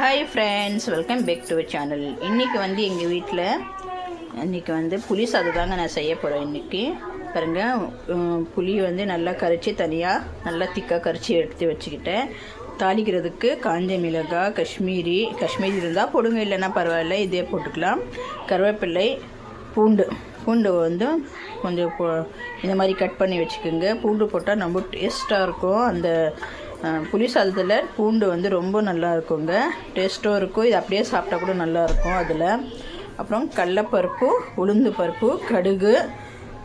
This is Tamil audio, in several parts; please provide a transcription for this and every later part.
Hi friends welcome back to channel இன்றைக்கி வந்து எங்கள் வீட்டில் இன்றைக்கி வந்து புளி சாதம் தாங்க நான் செய்ய போகிறேன் இன்றைக்கி பாருங்கள் புளி வந்து நல்லா கரைச்சி தனியாக நல்லா திக்காக கரைச்சி எடுத்து வச்சுக்கிட்டேன். தாளிக்கிறதுக்கு காஞ்ச மிளகாய் காஷ்மீரி காஷ்மீரி இருந்தால் போடுங்க இல்லைன்னா பரவாயில்ல இதே போட்டுக்கலாம். கருவேப்பிள்ளை பூண்டு பூண்டு வந்து கொஞ்சம் இந்த மாதிரி கட் பண்ணி வச்சுக்கோங்க. பூண்டு போட்டால் ரொம்ப டேஸ்ட்டாக இருக்கும். அந்த புளி சாதத்தில் பூண்டு வந்து ரொம்ப நல்லா இருக்குங்க. டேஸ்ட்டும் இருக்கும். இது அப்படியே சாப்பிட்டா கூட நல்லா இருக்கும் அதில். அப்புறம் கடலப்பருப்பு உளுந்து பருப்பு கடுகு.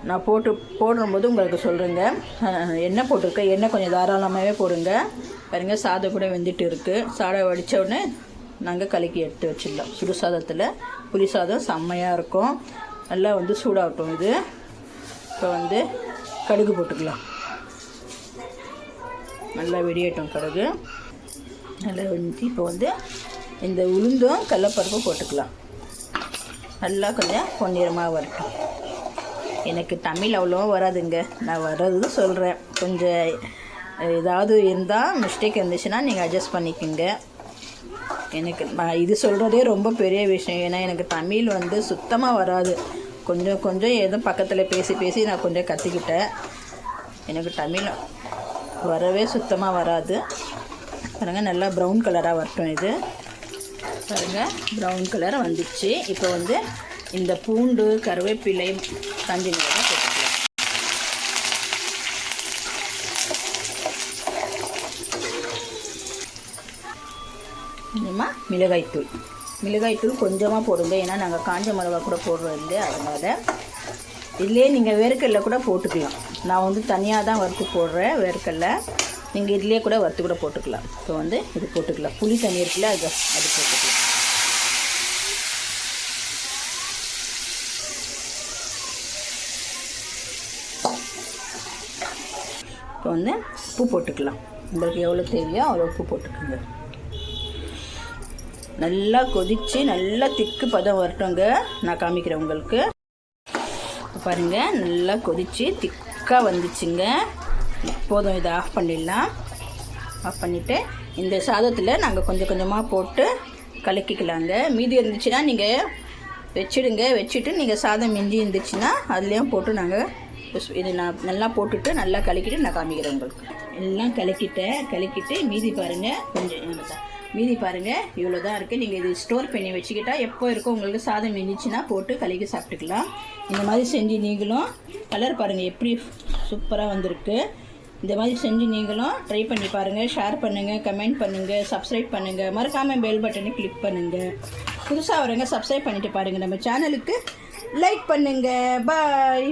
நான் போட்டு போடும்போது உங்களுக்கு சொல்கிறேங்க எண்ணெய் போட்டிருக்கேன் எண்ணெய் கொஞ்சம் தாராளமாகவே போடுங்க. பாருங்கள் சாதம் கூட வெந்துட்டு இருக்குது சாதம் வடித்த உடனே நாங்கள் கலக்கி எடுத்து வச்சிடலாம். சுடு சாதத்தில் புளி சாதம் செம்மையாக இருக்கும். நல்லா வந்து சூடாகட்டும் இது. இப்போ வந்து கடுகு போட்டுக்கலாம். நல்லா வெடியட்டும் கடுகு நல்லா வெடிச்சு இப்போ வந்து இந்த உளுந்தும் கடலப்பருப்பும் போட்டுக்கலாம். நல்லா கொஞ்சம் பொன்னிறமாக வரட்டும். எனக்கு தமிழ் அவ்வளோவா வராதுங்க. நான் வர்றது சொல்கிறேன் கொஞ்சம் ஏதாவது இருந்தால் மிஸ்டேக் இருந்துச்சுன்னா நீங்கள் அட்ஜஸ்ட் பண்ணிக்கோங்க. எனக்கு நான் இது சொல்கிறதே ரொம்ப பெரிய விஷயம். ஏன்னா எனக்கு தமிழ் வந்து சுத்தமாக வராது. கொஞ்சம் கொஞ்சம் ஏதோ பக்கத்தில் பேசி பேசி நான் கொஞ்சம் கற்றுக்கிட்டேன் எனக்கு தமிழ் வரவே சுத்தமாக வராது. பாருங்க நல்லா ப்ரௌன் கலராக வரட்டும் இது. பாருங்கள் ப்ரௌன் கலர் வந்துச்சு. இப்போ வந்து இந்த பூண்டு கருவேப்பிலை காஞ்சி மிளகாய் போட்டுக்கலாம். கொஞ்சமாக மிளகாய்த்தூள். மிளகாய்த்தூள் கொஞ்சமாக போடுங்க. ஏன்னா நாங்கள் காஞ்ச மிளகா கூட போடுறோம் இல்லையா அதனால் இதுலேயே நீங்கள் வேர்க்கடலை கூட போட்டுக்கலாம். நான் வந்து தனியாக தான் வறுத்து போடுறேன் வேர்க்கடலை. நீங்கள் இதுலேயே கூட வறுத்து கூட போட்டுக்கலாம். இப்போ வந்து இது போட்டுக்கலாம். புளி தண்ணி இருக்குல்ல அது அது போட்டுக்கலாம். இப்போ வந்து உப்பு போட்டுக்கலாம். உங்களுக்கு எவ்வளோ தேவையோ அவ்வளோ உப்பு போட்டுக்கோங்க. நல்லா கொதித்து நல்லா திக்கு பதம் வரட்டுங்க நான் காமிக்கிறேன் உங்களுக்கு. பாருங்கள் நல்லா கொதித்து திக்காக வந்துச்சுங்க. போதும் இதை ஆஃப் பண்ணிடலாம். ஆஃப் பண்ணிவிட்டு இந்த சாதத்தில் நாங்கள் கொஞ்சம் கொஞ்சமாக போட்டு கலக்கிக்கலாங்க. மீதி இருந்துச்சுன்னா நீங்கள் வச்சுடுங்க. வச்சுட்டு நீங்கள் சாதம் மிஞ்சி இருந்துச்சுன்னா அதுலேயும் போட்டு நாங்கள் இது நான் நல்லா போட்டுட்டு நல்லா கலக்கிட்டு நான் காமிக்கிறேன் உங்களுக்கு. எல்லாம் கலக்கிட்டேன். கலக்கிட்டு மீதி பாருங்கள் கொஞ்சம் மீதி பாருங்கள் இவ்வளோ தான் இருக்குது நீங்கள் இது ஸ்டோர் பண்ணி வச்சுக்கிட்டால் எப்போ இருக்கோ உங்களுக்கு சாதம் மிஞ்சிச்சுன்னா போட்டு கலக்கி சாப்பிட்டுக்கலாம். இந்த மாதிரி செஞ்சு நீங்களும் கலர் பாருங்கள் எப்படி சூப்பராக வந்திருக்கு. இந்த மாதிரி செஞ்சு நீங்களும் ட்ரை பண்ணி பாருங்கள் ஷேர் பண்ணுங்கள் கமெண்ட் பண்ணுங்கள் சப்ஸ்கிரைப் பண்ணுங்கள் மறக்காமல் பெல் பட்டனை கிளிக் பண்ணுங்கள் புதுசாக வரங்க சப்ஸ்கிரைப் பண்ணிவிட்டு பாருங்கள் நம்ம சேனலுக்கு லைக் பண்ணுங்கள் பாய்